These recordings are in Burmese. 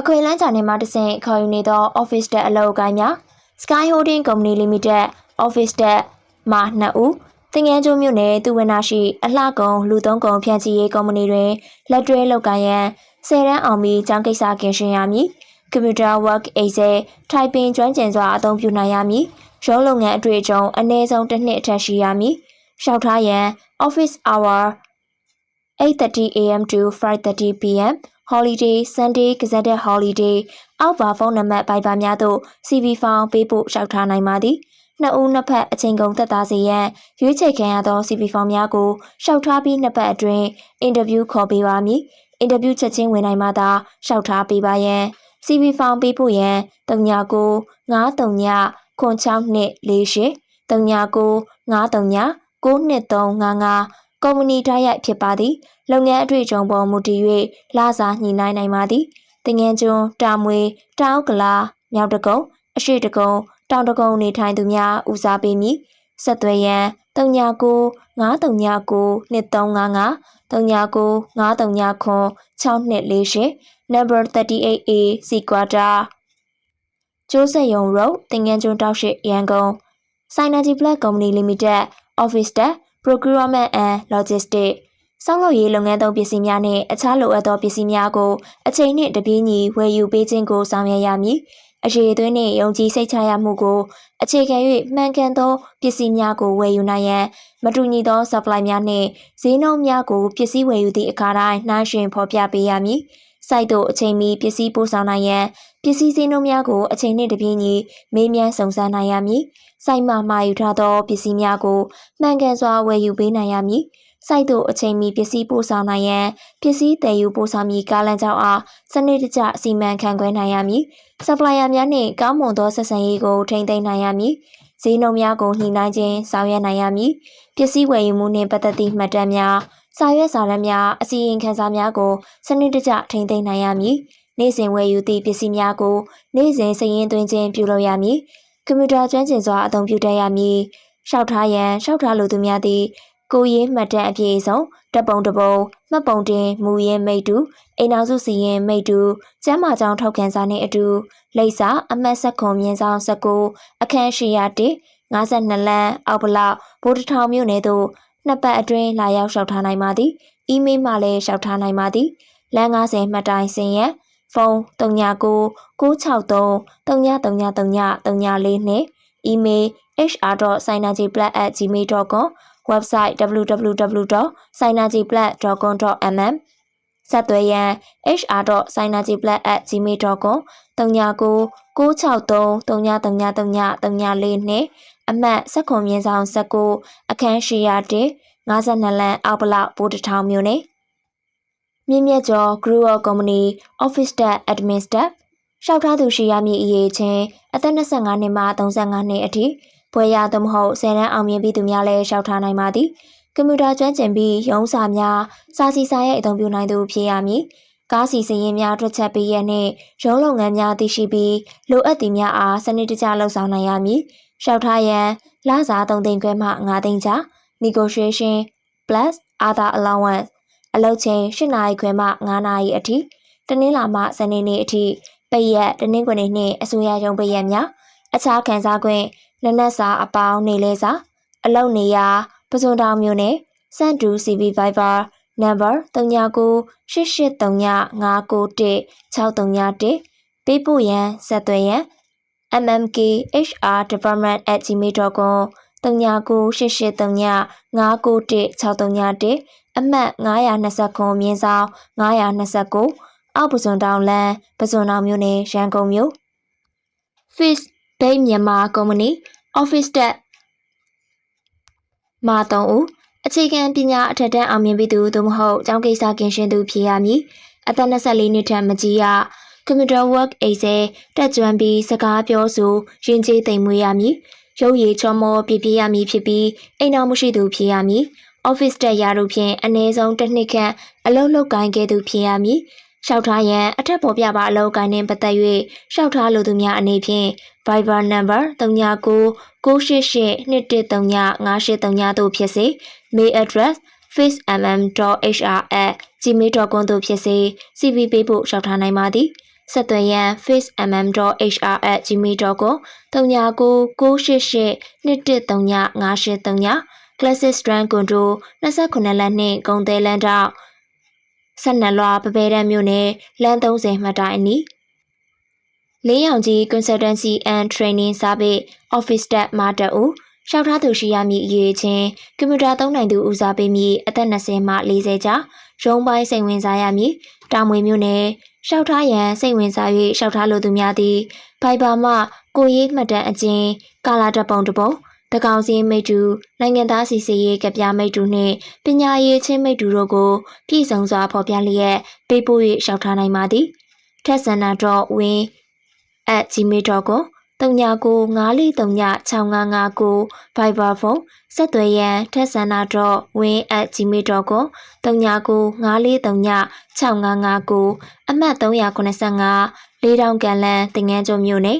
အခွင့်အလမ်းချာနေမှတဆင့်ခေါ်ယူနေသော office တက်အလုပ်အကိုင်းများ Sky Holding Company Limited office တက်မှ2ဦးတင်ငန်းကျိုးမြို့နယ်သူဝနာရှိအလှကုံလူသုံးကုံဖြန့်ချီရေးကုမ္ပဏီတွင်လက်တွဲလုပ်ကိုင်ရန်ဆယ်ရန်အောင်ပြီးကျောင်းကိစ္စကင်ရှင်ရမည် Computer Work Excel Typing ကျွမ်းကျင်စွာအသုံးပြုနိုင်ရမည်ရုံးလုပ်ငန်းအတွေ့အကြုံအနည်းဆုံးတစ်နှစ်အထက်ရှိရမည်ရှောက်ထားရန် office hour 8:30 am to 5:30 pm holiday sunday gazetted holiday အောက်ပါဖုန်းနံပါတ်ပိုင်ပါများသို့ CV ဖောင်ပေးပို့လျှောက်ထားနိုင်ပါသည်နှစ်ဦးနှစ်ဖက်အချိန်ကုန်သက်သာစေရန်ရွေးချယ်ခံရသော CV ဖောင်များကိုလျှောက်ထားပြီးနှစ်ပတ်အတွင်းအင်တာဗျူးခေါ်ပေးပါမည်အင်တာဗျူးချက်ချင်းဝင်နိုင်မှသာလျှောက်ထားပေးပါရန် CV ဖောင်ပေးဖို့ရန်39 939ခွန်6နှစ်48 39 939 92355ကုမ္ပဏီတိုက်ရိုက်ဖြစ်ပါသည် လုပ်ငန်းအတွေ့အကြုံပေါ်မူတည်၍လာစာညှိနှိုင်းနိုင်ပါသည်တင်ငန်းကျွန်းတာမွေတောင်ကလာမြောက်တကုံအရှိတကုံတောင်တကုံနေထိုင်သူများဦးစားပေးမည်ဆက်သွယ်ရန်39 939 2355 39 939 6248 number 38A စီကွာတာကျိုးဆက်ယုံ road တင်ငန်းကျွန်းတောက်ရှိရန်ကုန် Synergy Black Company Limited Office Staff Procurement and Logistics စောင့်လုပ်ရေးလုပ်ငန်းသုံးပစ္စည်းများနှင့်အခြားလိုအပ်သောပစ္စည်းများကိုအချိန်နှင့်တပြေးညီဝယ်ယူပေးခြင်းကိုဆောင်ရွက်ရမည်။အရေးအသွေးနှင့်ယုံကြည်စိတ်ချရမှုကိုအခြေခံ၍မှန်ကန်သောပစ္စည်းများကိုဝယ်ယူနိုင်ရန်မတူညီသော supply များနှင့်ဈေးနှုန်းများကိုပစ္စည်းဝယ်ယူသည့်အခါတိုင်းနှိုင်းယှဉ်ဖော်ပြပေးရမည်။စိုက်သို့အချိန်မီပစ္စည်းပို့ဆောင်နိုင်ရန်ပစ္စည်းဈေးနှုန်းများကိုအချိန်နှင့်တပြေးညီမေးမြန်းစုံစမ်းနိုင်ရမည်။စိုက်မှမှာယူထားသောပစ္စည်းများကိုမှန်ကန်စွာဝယ်ယူပေးနိုင်ရမည်။ စိုက်သို့အချိန်မီပစ္စည်းပို့ဆောင်နိုင်ရန်ပစ္စည်းတည်ယူပို့ဆောင်မည်ကားလမ်းကြောင်းအားစနစ်တကျစီမံခန့်ခွဲနိုင်ရမည်။ supplier များနှင့်ကောင်းမွန်သောဆက်ဆံရေးကိုထိန်းသိမ်းနိုင်ရမည်။ဈေးနှုန်းများကိုညှိနှိုင်းခြင်းဆောင်ရွက်နိုင်ရမည်။ပစ္စည်းဝယ်ယူမှုနှင့်ပတ်သက်သည့်မှတ်တမ်းများစာရွက်စာတမ်းများအစီရင်ခံစာများကိုစနစ်တကျထိန်းသိမ်းနိုင်ရမည်။နေ့စဉ်ဝယ်ယူသည့်ပစ္စည်းများကိုနေ့စဉ်စာရင်းသွင်းခြင်းပြုလုပ်ရမည်။ကွန်ပျူတာကျွမ်းကျင်စွာအသုံးပြုတတ်ရမည်။လျှောက်ထားရန်လျှောက်ထားလိုသူများသည် ကိုရေးမှတ်တမ်းအပြည့်အစုံတပ်ပုံတပုံမှတ်ပုံတင်မူရင်းမိတ်တူအိမ်နောက်စုစီရင်မိတ်တူကျမ်းမာကြောင်းထောက်ခံစာနှင့်အတူလိပ်စာအမှတ်ဆက်ခွန်မြင်းဆောင်19အခန်းရှိရ1 52လမ်းအောက်ဘလောက်ဗိုလ်တထောင်မြို့နယ်သို့နှစ်ပတ်အတွင်းလာရောက်လျှောက်ထားနိုင်ပါသည်အီးမေးလ်မှလည်းလျှောက်ထားနိုင်ပါသည်လမ်း90မှတ်တိုင်စင်ရန်ဖုန်း39 963 3333 344နှင့် email hr.synergyplat@gmail.com website www.synergyplat.com.mm ဆက်သွယ်ရန် hr.synergyplat@gmail.com 39 963 3333 344နှင့်အမှတ်စက်ခွန်မြင်းဆောင်19အခန်းရှိရ1 52လမ်းအောက်ဘလောက်ပိုးတထောင်မြို့နယ်မြင့်မြတ်ကျော် Group of Company Office Staff Admin Staff ရှောက်ထားသူရှိရမည့်အရေးချင်းအသက်25နှစ်မှ35နှစ်အထိ ဘွယ်ရသို့မဟုတ်ဆယ်တန်းအောင်မြင်ပြီးသူများလည်းရှောက်ထားနိုင်ပါသည်ကွန်ပျူတာကျွမ်းကျင်ပြီးရုံးစာများစာစီစာရဲ့အသုံးပြုနိုင်သူဖြစ်ရမည်ကားစီစရင်များတွက်ချက်ပေးရနှင့်ရုံးလုပ်ငန်းများသိရှိပြီးလိုအပ်သည်များအားစနစ်တကျလှုပ်ဆောင်နိုင်ရမည်ရှောက်ထားရန်လစာ3သိန်းခွဲမှ5သိန်းကြား negotiation plus other allowance အလုပ်ချိန်8နာရီခွဲမှ9နာရီအထိတနင်္လာမှစနေနေ့အထိပိတ်ရက်တနင်္ဂနွေနေ့အစိုးရရုံးပိတ်ရက်များအခြားခံစား 권နနက်စာအပေါင်းနေလဲစာအလုပ်နေရာပစွန်တောင်မြို့နယ်စန်တူ CV Viber number 398839916331ပေးပို့ရန်ဆက်သွယ်ရန် mmkhr.department@gmail.com 398839916331အမှတ်929မြင်းဆောင်929အောက်ပစွန်တောင်လမ်းပစွန်တောင်မြို့နယ်ရန်ကုန်မြို့ Fish Bay မြန်မာကုမ္ပဏီ Office တက်မာ3ဦးအခြေခံပညာအထက်တန်းအောင်မြင်ပြီးသူသို့မဟုတ်ကျောင်းကိစ္စကင်ရှင်သူဖြစ်ရမည်အသက်24နှစ်ထက်မကြီးရ Computer Work Excel တက်ကြွပြီးစကားပြောဆိုယဉ်ကျေးသိမ်မွေးရမည်ရုပ်ရည်ချောမောပြပြရမည်ဖြစ်ပြီးအိမ်တော်မှုရှိသူဖြစ်ရမည် Office တက်ရာတို့ဖြင့်အနည်းဆုံးတစ်နှစ်ခန့်အလုပ်လုပ်ကိုင်ခဲ့သူဖြစ်ရမည် လျှောက်ထားရန်အထက်ပေါ်ပြပါအလုပ်ကိုင်းနှင့်ပတ်သက်၍လျှောက်ထားလိုသူများအနေဖြင့် Viber number 39 98821395839တို့ဖြစ်စေ mail address facemm.hr@ gmail.com သို့ဖြစ်စေ CV ပေးဖို့လျှောက်ထားနိုင်ပါသည်ဆက်သွယ်ရန် facemm.hr@gmail.com 399688213953 Classic Strand Control 29လမ်းနှင့်ဂုံသေးလမ်းတောက် ဆက်နလွာပပဲတန်းမြို့နယ်လမ်း30မှတ်တိုင်အနီးလင်းရောင်ကြီး Consultancy and Training Service Office Staff မတအူလျှောက်ထားသူရှိရမည့်အရေးချင်းကွန်ပျူတာသုံးနိုင်သူဦးစားပေးမည့်အသက်20မှ40ကြားရုံးပိုင်းစိတ်ဝင်စားရမည်တာမွေမြို့နယ်လျှောက်ထားရန်စိတ်ဝင်စား၍လျှောက်ထားလိုသူများသည်ဖိုင်ဘာမှကိုရေးမှတ်တမ်းအကျဉ်းကာလာတပ်ပုံတစ်ပုံ တကောင်စီမိတူနိုင်ငံသားစီစီရေးကပြမိတူနှင့်ပညာရေးချင်းမိတူတို့ကိုပြည်စုံစွာဖော်ပြလျက်ပေးပို့၍လျှောက်ထားနိုင်ပါသည်ထက်ဆန္ဒ .win@gmail.com 3994396559 Viber ဖုန်းဆက်သွယ်ရန်ထက်ဆန္ဒ .win@gmail.com 3994396559အမှတ်385လေးတောင်ကန်လန်တင်ငန်းကျုံမြို့နယ်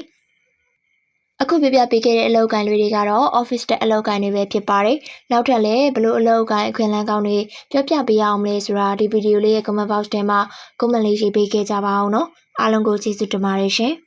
အခုပြပြပေးခဲ့တဲ့အလောက်ကိုင်းတွေကတော့ office တဲ့အလောက်ကိုင်းတွေပဲဖြစ်ပါတယ်။နောက်ထပ်လည်းဘလို့အလောက်ကိုင်းအခွင့်အလမ်းကောင်းတွေပြောပြပေးရအောင်မလဲဆိုတာဒီဗီဒီယိုလေးရဲ့ comment box ထဲမှာ comment လေးရေးပေးခဲ့ကြပါအောင်နော်။အားလုံးကိုကျေးဇူးတင်ပါတယ်ရှင်။